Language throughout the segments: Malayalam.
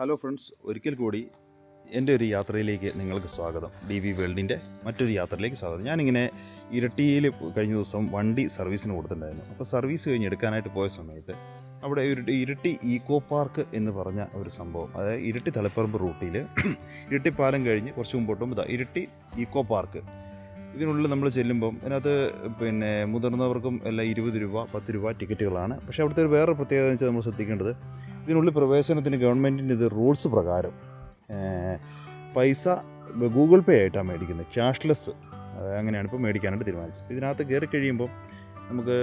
ഹലോ ഫ്രണ്ട്സ് ഒരിക്കൽ കൂടി എന്റെ ഒരു യാത്രയിലേക്ക് നിങ്ങൾക്ക് സ്വാഗതം. ഡി വി വേൾഡിന്റെ മറ്റൊരു യാത്രയിലേക്ക് സ്വാഗതം. ഞാനിങ്ങനെ ഇരട്ടിയിൽ കഴിഞ്ഞ ദിവസം വണ്ടി സർവീസിന് കൊടുത്തിട്ടുണ്ടായിരുന്നു. അപ്പോൾ സർവീസ് കഴിഞ്ഞ് എടുക്കാനായിട്ട് പോയ സമയത്ത് അവിടെ ഒരു ഇരട്ടി ഈക്കോ പാർക്ക് എന്ന് പറഞ്ഞ ഒരു സംഭവം അതായത് ഇരട്ടി തലപ്പറമ്പ് റൂട്ടിൽ ഇരട്ടി പാലം കഴിഞ്ഞ് കുറച്ച് ഇതാ ഇരട്ടി ഈക്കോ പാർക്ക് ഇതിനുള്ളിൽ നമ്മൾ ചെല്ലുമ്പം അതിനകത്ത് പിന്നെ മുതിർന്നവർക്കും എല്ലാം ഇരുപത് രൂപ പത്ത് രൂപ ടിക്കറ്റുകളാണ്. പക്ഷേ അവിടുത്തെ ഒരു വേറെ പ്രത്യേകത എന്ന് വെച്ചാൽ നമ്മൾ ശ്രദ്ധിക്കേണ്ടത് ഇതിനുള്ളിൽ പ്രവേശനത്തിന് ഗവൺമെന്റിന്റെ ഇത് റൂൾസ് പ്രകാരം പൈസ ഗൂഗിൾ പേ ആയിട്ടാണ് മേടിക്കുന്നത് ക്യാഷ്ലെസ് അങ്ങനെയാണ് ഇപ്പോൾ മേടിക്കാനായിട്ട് തീരുമാനിച്ചത്. ഇതിനകത്ത് കയറി കഴിയുമ്പോൾ നമുക്ക്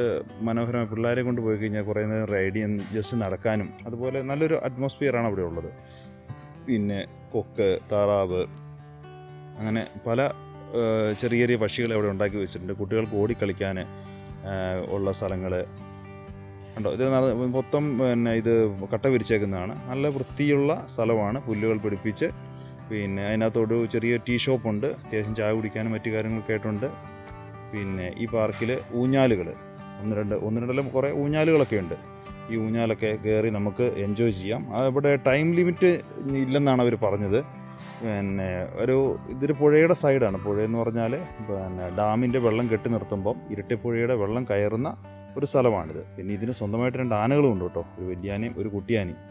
മനോഹരമായ പിള്ളേരെ കൊണ്ട് പോയി കഴിഞ്ഞാൽ കുറേ നേരം റൈഡ് ചെയ്യാൻ ജസ്റ്റ് നടക്കാനും അതുപോലെ നല്ലൊരു അറ്റ്മോസ്ഫിയറാണ് അവിടെ ഉള്ളത്. പിന്നെ കൊക്ക് താറാവ് അങ്ങനെ പല ചെറിയ ചെറിയ പക്ഷികളെ അവിടെ ഉണ്ടാക്കി വെച്ചിട്ടുണ്ട്. കുട്ടികൾക്ക് ഓടിക്കളിക്കാൻ ഉള്ള സ്ഥലങ്ങൾ ഉണ്ടോ? ഇത് മൊത്തം പിന്നെ ഇത് കട്ട വിരിച്ചേക്കുന്നതാണ്. നല്ല വൃത്തിയുള്ള സ്ഥലമാണ്. പുല്ലുകൾ പിടിപ്പിച്ച് പിന്നെ അതിനകത്തോട് ചെറിയ ടീ ഷോപ്പുണ്ട് അത്യാവശ്യം ചായ കുടിക്കാനും മറ്റു കാര്യങ്ങളൊക്കെ ആയിട്ടുണ്ട് പിന്നെ ഈ പാർക്കിൽ ഊഞ്ഞാലുകൾ ഒന്ന് രണ്ട് ഒന്ന് രണ്ടെല്ലാം കുറേ ഊഞ്ഞാലുകളൊക്കെ ഉണ്ട്. ഈ ഊഞ്ഞാലൊക്കെ കയറി നമുക്ക് എൻജോയ് ചെയ്യാം. അവിടെ ടൈം ലിമിറ്റ് ഇല്ലെന്നാണ് അവർ പറഞ്ഞത്. പിന്നെ ഒരു ഇതൊരു പുഴയുടെ സൈഡാണ്. പുഴയെന്ന് പറഞ്ഞാൽ പിന്നെ ഡാമിന്റെ വെള്ളം കെട്ടി നിർത്തുമ്പം ഇരട്ടിപ്പുഴയുടെ വെള്ളം കയറുന്ന ഒരു സ്ഥലമാണിത്. പിന്നെ ഇതിന് സ്വന്തമായിട്ട് രണ്ട് ആനകളും ഉണ്ട് കേട്ടോ. ഒരു വലിയാനയും ഒരു കുട്ടിയാനയും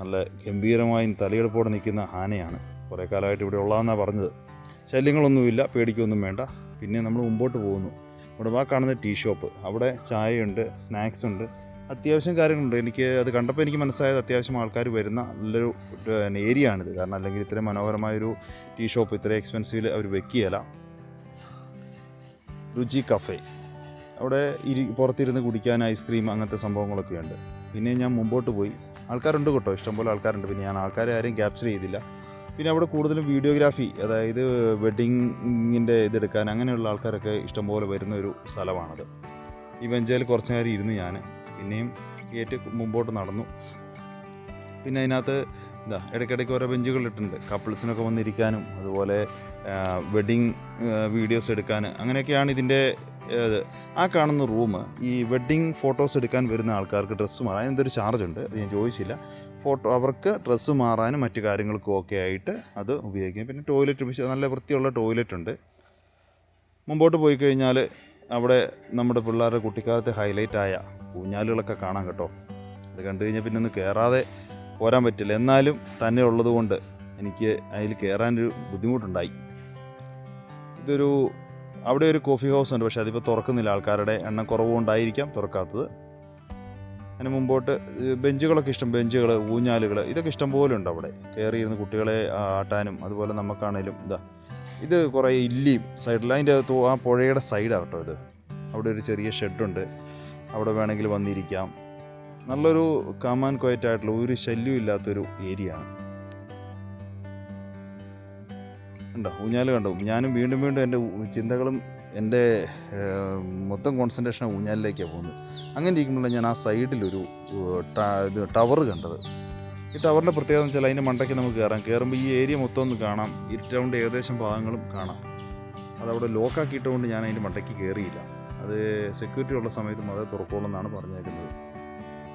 നല്ല ഗംഭീരമായും തലയെടുപ്പോടെ നിൽക്കുന്ന ആനയാണ്. കുറേ കാലമായിട്ട് ഇവിടെ ഉള്ളതെന്നാണ് പറഞ്ഞത്. ശല്യങ്ങളൊന്നുമില്ല പേടിക്കൊന്നും വേണ്ട. പിന്നെ നമ്മൾ മുമ്പോട്ട് പോകുന്നു. ഇവിടെ വാ കാണുന്ന ടീ ഷോപ്പ്. അവിടെ ചായയുണ്ട് സ്നാക്സ് ഉണ്ട് അത്യാവശ്യം കാര്യങ്ങളുണ്ട്. എനിക്ക് അത് കണ്ടപ്പോൾ എനിക്ക് മനസ്സിലായത് അത്യാവശ്യം ആൾക്കാർ വരുന്ന നല്ലൊരു ഏരിയ ആണിത്. കാരണം അല്ലെങ്കിൽ ഇത്രയും മനോഹരമായൊരു ടീ ഷോപ്പ് ഇത്രയും എക്സ്പെൻസീവിൽ അവർ വെക്കുകയില്ല. രുചി കഫേ അവിടെ ഇരി പുറത്തിരുന്ന് കുടിക്കാൻ ഐസ്ക്രീം അങ്ങനത്തെ സംഭവങ്ങളൊക്കെ ഉണ്ട്. പിന്നെ ഞാൻ മുമ്പോട്ട് പോയി. ആൾക്കാരുണ്ട് കേട്ടോ. ഇഷ്ടംപോലെ ആൾക്കാരുണ്ട്. പിന്നെ ഞാൻ ആൾക്കാരെ ആരെയും ക്യാപ്ചർ ചെയ്തില്ല. പിന്നെ അവിടെ കൂടുതലും വീഡിയോഗ്രാഫി അതായത് വെഡ്ഡിങ്ങിന്റെ ഇതെടുക്കാൻ അങ്ങനെയുള്ള ആൾക്കാരൊക്കെ ഇഷ്ടംപോലെ വരുന്ന ഒരു സ്ഥലമാണത്. ഈ വെഞ്ചയിൽ കുറച്ച് നേരം ഇരുന്ന് ഞാൻ പിന്നെയും കയറ്റി മുമ്പോട്ട് നടന്നു. പിന്നെ അതിനകത്ത് എന്താ ഇടയ്ക്കിടയ്ക്ക് ഓരോ ബെഞ്ചുകളിട്ടുണ്ട് കപ്പിൾസിനൊക്കെ വന്നിരിക്കാനും അതുപോലെ വെഡിങ് വീഡിയോസ് എടുക്കാൻ അങ്ങനെയൊക്കെയാണ് ഇതിന്റെ ആ കാണുന്ന റൂം ഈ വെഡ്ഡിങ് ഫോട്ടോസ് എടുക്കാൻ വരുന്ന ആൾക്കാർക്ക് ഡ്രസ്സ് മാറാൻ എന്തൊരു ചാർജ് ഉണ്ട്? അത് ഞാൻ ചോദിച്ചില്ല. ഫോട്ടോ അവർക്ക് ഡ്രസ്സ് മാറാനും മറ്റു കാര്യങ്ങൾക്കും ഒക്കെ ആയിട്ട് അത് ഉപയോഗിക്കാം. പിന്നെ ടോയ്ലറ്റ് നല്ല വൃത്തിയുള്ള ടോയ്ലറ്റ് ഉണ്ട്. മുമ്പോട്ട് പോയി കഴിഞ്ഞാൽ അവിടെ നമ്മുടെ പിള്ളേരുടെ കുട്ടിക്കാലത്തെ ഹൈലൈറ്റായ ഊഞ്ഞാലുകളൊക്കെ കാണാം കേട്ടോ. അത് കണ്ടു കഴിഞ്ഞാൽ പിന്നെ ഒന്ന് കയറാതെ പോരാൻ പറ്റില്ല. എന്നാലും തന്നെ ഉള്ളതുകൊണ്ട് എനിക്ക് അതിൽ കയറാനൊരു ബുദ്ധിമുട്ടുണ്ടായി. ഇതൊരു അവിടെ ഒരു കോഫി ഹൗസ് ഉണ്ട്. പക്ഷേ അതിപ്പോൾ തുറക്കുന്നില്ല. ആൾക്കാരുടെ എണ്ണം കുറവുകൊണ്ടായിരിക്കാം തുറക്കാത്തത്. അതിന് മുമ്പോട്ട് ബെഞ്ചുകളൊക്കെ ഇഷ്ടം. ബെഞ്ചുകൾ ഊഞ്ഞാലുകൾ ഇതൊക്കെ ഇഷ്ടം പോലെ ഉണ്ട് അവിടെ. കയറിയിരുന്ന് കുട്ടികളെ ആട്ടാനും അതുപോലെ നമുക്കാണേലും ഇതാ. ഇത് കുറേ ഇല്ലിയും സൈഡിൽ അതിന്റെ ആ പുഴയുടെ സൈഡാണ് കേട്ടോ ഇത്. അവിടെ ഒരു ചെറിയ ഷെഡുണ്ട്. അവിടെ വേണമെങ്കിൽ വന്നിരിക്കാം. നല്ലൊരു കമാൻ ക്വയറ്റ് ആയിട്ടുള്ള ഒരു ശല്യവും ഇല്ലാത്തൊരു ഏരിയ ആണ്. ഉണ്ടോ ഊഞ്ഞാൽ കണ്ടു? ഞാനും വീണ്ടും വീണ്ടും എന്റെ ചിന്തകളും എന്റെ മൊത്തം കോൺസെൻട്രേഷൻ ഊഞ്ഞാലിലേക്കാണ് പോകുന്നത്. അങ്ങനെ ഇരിക്കുമ്പോഴാണ് ഞാൻ ആ സൈഡിലൊരു ഇത് ടവർ കണ്ടത്. ഈ ടവറിന്റെ പ്രത്യേകത എന്ന് വെച്ചാൽ അതിന്റെ മണ്ടയ്ക്ക് നമുക്ക് കയറാം. കയറുമ്പോൾ ഈ ഏരിയ മൊത്തം ഒന്ന് കാണാം. ഇരുട്ടൗണ്ട് ഏകദേശം ഭാഗങ്ങളും കാണാം. അതവിടെ ലോക്കാക്കിയിട്ടുകൊണ്ട് ഞാൻ അതിന്റെ മണ്ടയ്ക്ക് കയറിയില്ല. അത് സെക്യൂരിറ്റി ഉള്ള സമയത്ത് മാത്രമേ തുറക്കുള്ളൂ എന്നാണ് പറഞ്ഞേക്കുന്നത്.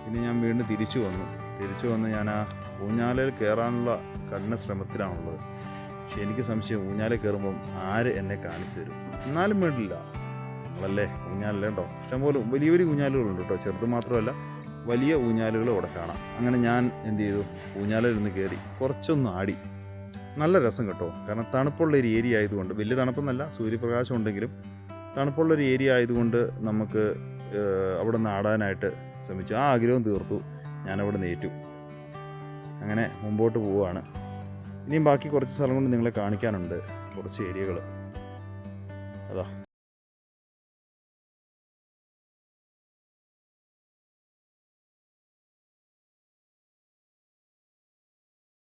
പിന്നെ ഞാൻ വീണ്ടും തിരിച്ചു വന്നു. തിരിച്ചു വന്ന് ഞാൻ ആ ഊഞ്ഞാലയിൽ കയറാനുള്ള കഠിന ശ്രമത്തിലാണുള്ളത്. പക്ഷെ എനിക്ക് സംശയം ഊഞ്ഞാലിൽ കയറുമ്പം ആര് എന്നെ കാണിച്ചു തരും? എന്നാലും വേണ്ടില്ല. നമ്മളല്ലേ ഊഞ്ഞാലല്ലേ കേട്ടോ? ഇഷ്ടംപോലെ വലിയ വലിയ ഊഞ്ഞാലുകളുണ്ട് കേട്ടോ. ചെറുത് മാത്രമല്ല വലിയ ഊഞ്ഞാലുകൾ അവിടെ കാണാം. അങ്ങനെ ഞാൻ എന്ത് ചെയ്തു? ഊഞ്ഞാലിരുന്ന് കയറി കുറച്ചൊന്ന് ആടി. നല്ല രസം കേട്ടോ. കാരണം തണുപ്പുള്ള ഒരു ഏരിയ ആയതുകൊണ്ട് വലിയ തണുപ്പൊന്നല്ല സൂര്യപ്രകാശം ഉണ്ടെങ്കിലും തണുപ്പുള്ള ഒരു ഏരിയ ആയതുകൊണ്ട് നമുക്ക് അവിടെ നിന്ന് ആടാനായിട്ട് ശ്രമിച്ചു. ആ ആഗ്രഹം തീർത്തു. ഞാനവിടെ നേറ്റു. അങ്ങനെ മുമ്പോട്ട് പോവുകയാണ് ഇനിയും ബാക്കി കുറച്ച് സ്ഥലം കൊണ്ട് നിങ്ങളെ കാണിക്കാനുണ്ട്. കുറച്ച് ഏരിയകൾ അതാ.